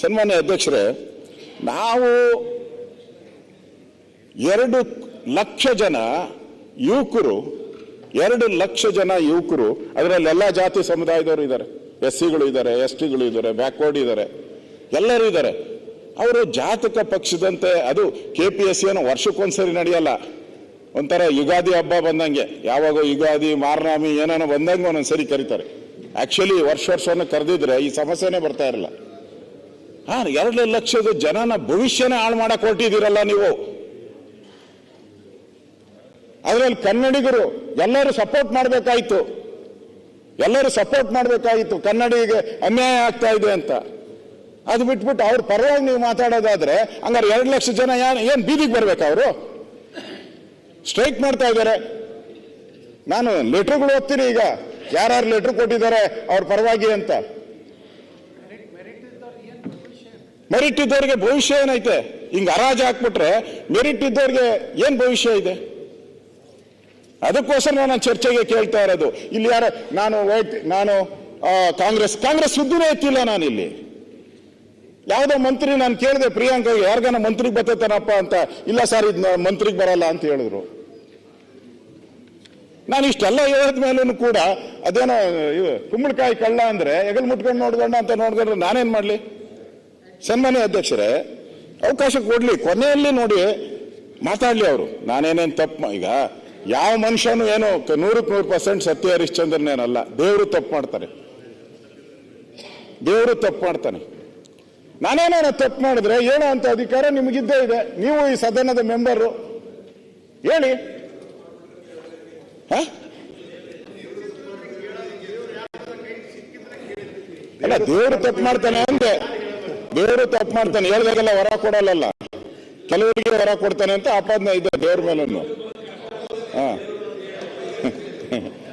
ಸನ್ಮಾನ್ಯ ಅಧ್ಯಕ್ಷರೇ, ನಾವು ಎರಡು ಲಕ್ಷ ಜನ ಯುವಕರು, ಎರಡು ಲಕ್ಷ ಜನ ಯುವಕರು, ಅದರಲ್ಲಿ ಎಲ್ಲ ಜಾತಿ ಸಮುದಾಯದವರು ಇದ್ದಾರೆ. ಎಸ್ ಸಿಗಳು ಇದ್ದಾರೆ ಎಸ್ ಟಿಗಳು ಇದ್ದಾರೆ, ಬ್ಯಾಕ್ವರ್ಡ್ ಇದ್ದಾರೆ. ಎಲ್ಲರೂ ಇದ್ದಾರೆ. ಅವರು ಜಾತಕ ಪಕ್ಷದಂತೆ, ಅದು ಕೆ ಪಿ ಎಸ್ ಏನು ವರ್ಷಕ್ಕೊಂದ್ಸರಿ ನಡೆಯಲ್ಲ. ಒಂಥರ ಯುಗಾದಿ ಹಬ್ಬ ಬಂದಂಗೆ, ಯಾವಾಗ ಯುಗಾದಿ, ಮಾರನಾಮಿ, ಏನೇನೋ ಬಂದಂಗೆ ಒಂದೊಂದ್ಸರಿ ಕರೀತಾರೆ. ಆಕ್ಚುಲಿ ವರ್ಷ ವರ್ಷವನ್ನು ಕರೆದಿದ್ರೆ ಈ ಸಮಸ್ಯೆನೇ ಬರ್ತಾ ಇರಲ್ಲ. ಹಾ ಎರಡು ಲಕ್ಷದ ಜನನ ಭವಿಷ್ಯನೇ ಹಾಳು ಮಾಡಕ್ ಹೊರಟಿದ್ದೀರಲ್ಲ ನೀವು. ಅದರಲ್ಲಿ ಕನ್ನಡಿಗರು ಎಲ್ಲರೂ ಸಪೋರ್ಟ್ ಮಾಡಬೇಕಾಯಿತು. ಎಲ್ಲರೂ ಸಪೋರ್ಟ್ ಮಾಡಬೇಕಾಗಿತ್ತು ಕನ್ನಡಿಗೆ ಅನ್ಯಾಯ ಆಗ್ತಾ ಇದೆ ಅಂತ. ಅದು ಬಿಟ್ಬಿಟ್ಟು ಅವ್ರ ಪರವಾಗಿ ನೀವು ಮಾತಾಡೋದಾದ್ರೆ ಹಂಗಾರೆ ಎರಡು ಲಕ್ಷ ಜನ ಏನು ಬೀದಿಗೆ ಬರ್ಬೇಕಾ ಅವರು? ಸ್ಟ್ರೈಕ್ ಮಾಡ್ತಾ ಇದ್ದಾರೆ. ನಾನು ಲೆಟರ್ಗಳು ಓದ್ತೀನಿ ಈಗ. ಯಾರ್ಯಾರು ಲೆಟರ್ ಕೊಟ್ಟಿದ್ದಾರೆ ಅವ್ರ ಪರವಾಗಿ ಅಂತ. ಮೆರಿಟ್ ಇದ್ದವ್ರಿಗೆ ಭವಿಷ್ಯ ಏನೈತೆ? ಹಿಂಗೆ ಹರಾಜು ಹಾಕ್ಬಿಟ್ರೆ ಮೆರಿಟ್ ಇದ್ದವ್ರಿಗೆ ಏನ್ ಭವಿಷ್ಯ ಇದೆ? ಅದಕ್ಕೋಸ್ಕರ ನಾನು ಚರ್ಚೆಗೆ ಕೇಳ್ತಾ ಇರೋದು. ಇಲ್ಲಿ ಯಾರ, ನಾನು ವೈಟ್ ನಾನು ಕಾಂಗ್ರೆಸ್ ಕಾಂಗ್ರೆಸ್ ಸುದ್ದಿನೇ ಎತ್ತಿಲ್ಲ ನಾನು ಇಲ್ಲಿ ಯಾವುದೋ ಮಂತ್ರಿ ನಾನು ಕೇಳಿದೆ, ಪ್ರಿಯಾಂಕ, ಯಾರಿಗಾನ ಮಂತ್ರಿಗೆ ಬರ್ತೈತಾನಪ್ಪ ಅಂತ. ಇಲ್ಲ ಸರ್, ಇದು ಮಂತ್ರಿಗೆ ಬರಲ್ಲ ಅಂತ ಹೇಳಿದ್ರು. ನಾನು ಇಷ್ಟೆಲ್ಲ ಹೇಳಿದ ಮೇಲೂ ಕೂಡ ಅದೇನೋ ಕುಂಬಳಕಾಯಿ ಕಳ್ಳ ಅಂದ್ರೆ ಹೆಗಲ್ ಮುಟ್ಕೊಂಡು ನೋಡ್ಕೊಂಡ ಅಂತ ನೋಡ್ಕೊಂಡ್ರೆ ನಾನೇನ್ ಮಾಡ್ಲಿ? ಸನ್ಮಾನ್ಯ ಅಧ್ಯಕ್ಷರೇ, ಅವಕಾಶ ಕೊಡ್ಲಿ. ಕೊನೆಯಲ್ಲಿ ನೋಡಿ ಮಾತಾಡ್ಲಿ ಅವರು. ನಾನೇನೇನ್ ತಪ್ಪು ಈಗ ಯಾವ ಮನುಷ್ಯನು ಏನು ನೂರಕ್ಕೆ ನೂರು ಪರ್ಸೆಂಟ್ ಸತ್ಯ ಹರಿಶ್ಚಂದ್ರನೇನಲ್ಲ ದೇವರು ತಪ್ಪು ಮಾಡ್ತಾರೆ ದೇವರು ತಪ್ಪು ಮಾಡ್ತಾನೆ. ನಾನೇನಾರ ತಪ್ಪು ಮಾಡಿದ್ರೆ ಏನೋ ಅಂತ ಅಧಿಕಾರ ನಿಮಗಿದ್ದೇ ಇದೆ. ನೀವು ಈ ಸದನದ ಮೆಂಬರು. ಹೇಳಿ? ಅಲ್ಲ, ದೇವರು ತಪ್ಪು ಮಾಡ್ತಾನೆ ಅಂದೆ. ದೇವರು ತಪ್ಪು ಮಾಡ್ತಾನೆ. ಹೇಳ್ದಾಗೆಲ್ಲ ಹೊರ ಕೊಡಲ್ಲ ಕೆಲವರಿಗೆ ಹೊರ ಕೊಡ್ತಾನೆ ಅಂತ ಆಪಾದನೆ ಇದೆ ದೇವ್ರ ಮೇಲೂ ಹಾ.